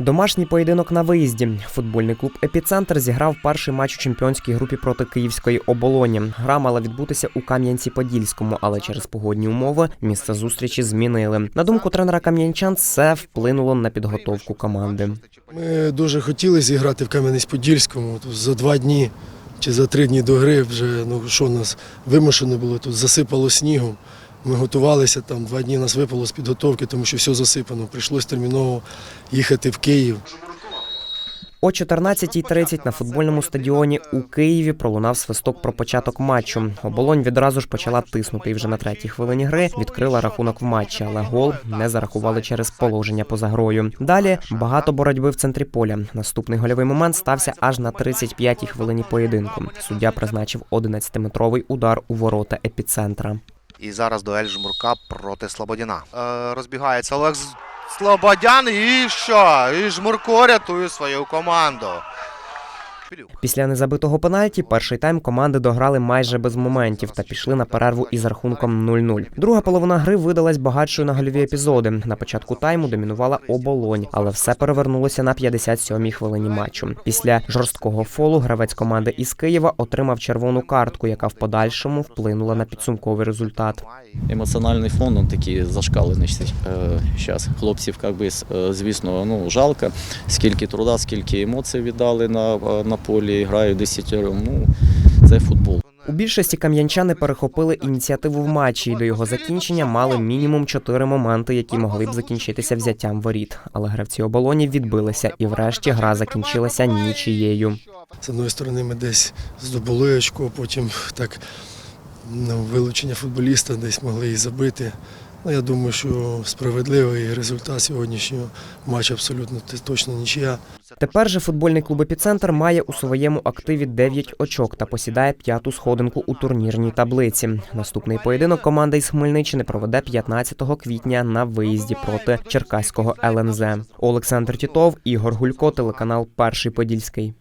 Домашній поєдинок на виїзді. Футбольний клуб Епіцентр зіграв перший матч у чемпіонській групі проти Київської оболоні. Гра мала відбутися у Кам'янці-Подільському, але через погодні умови місце зустрічі змінили. На думку тренера кам'янчан, це вплинуло на підготовку команди. Ми дуже хотіли зіграти в Кам'янець-Подільському. За два дні чи за три дні до гри вже ну що нас вимушено було тут засипало снігом. Ми готувалися там, два дні нас випало з підготовки, тому що все засипано. Прийшлось терміново їхати в Київ. О 14.30 на футбольному стадіоні у Києві пролунав свисток про початок матчу. Оболонь відразу ж почала тиснути і вже на третій хвилині гри відкрила рахунок в матчі, але гол не зарахували через положення поза грою. Далі багато боротьби в центрі поля. Наступний гольовий момент стався аж на 35-й хвилині поєдинку. Суддя призначив 11-метровий удар у ворота епіцентра. І зараз дуель Жмурка проти Слободяна. Е, розбігається Олег Слободян і що? І Жмурко рятує свою команду. Після незабитого пенальті перший тайм команди дограли майже без моментів та пішли на перерву із рахунком 0-0. Друга половина гри видалась багатшою на гольові епізоди. На початку тайму домінувала оболонь, але все перевернулося на 57-й хвилині матчу. Після жорсткого фолу гравець команди із Києва отримав червону картку, яка в подальшому вплинула на підсумковий результат. Емоціональний фон он такий зашкалений зараз. Хлопців, як би, с- е, звісно, ну, жалко, скільки труда, скільки емоцій віддали на, е, на полі, грають десятером. Ну, це футбол. У більшості кам'янчани перехопили ініціативу в матчі і до його закінчення мали мінімум чотири моменти, які могли б закінчитися взяттям воріт. Але гравці оболоні відбилися, і врешті гра закінчилася нічією. З одної сторони, ми десь здобули очко, потім так ну, вилучення футболіста десь могли і забити. Ну, я думаю, що справедливий результат сьогоднішнього матчу абсолютно точно нічия. Тепер же футбольний клуб «Епіцентр» має у своєму активі 9 очок та посідає п'яту сходинку у турнірній таблиці. Наступний поєдинок команда із Хмельниччини проведе 15 квітня на виїзді проти Черкаського ЛНЗ. Олександр Тітов, Ігор Гулько, телеканал Перший Подільський.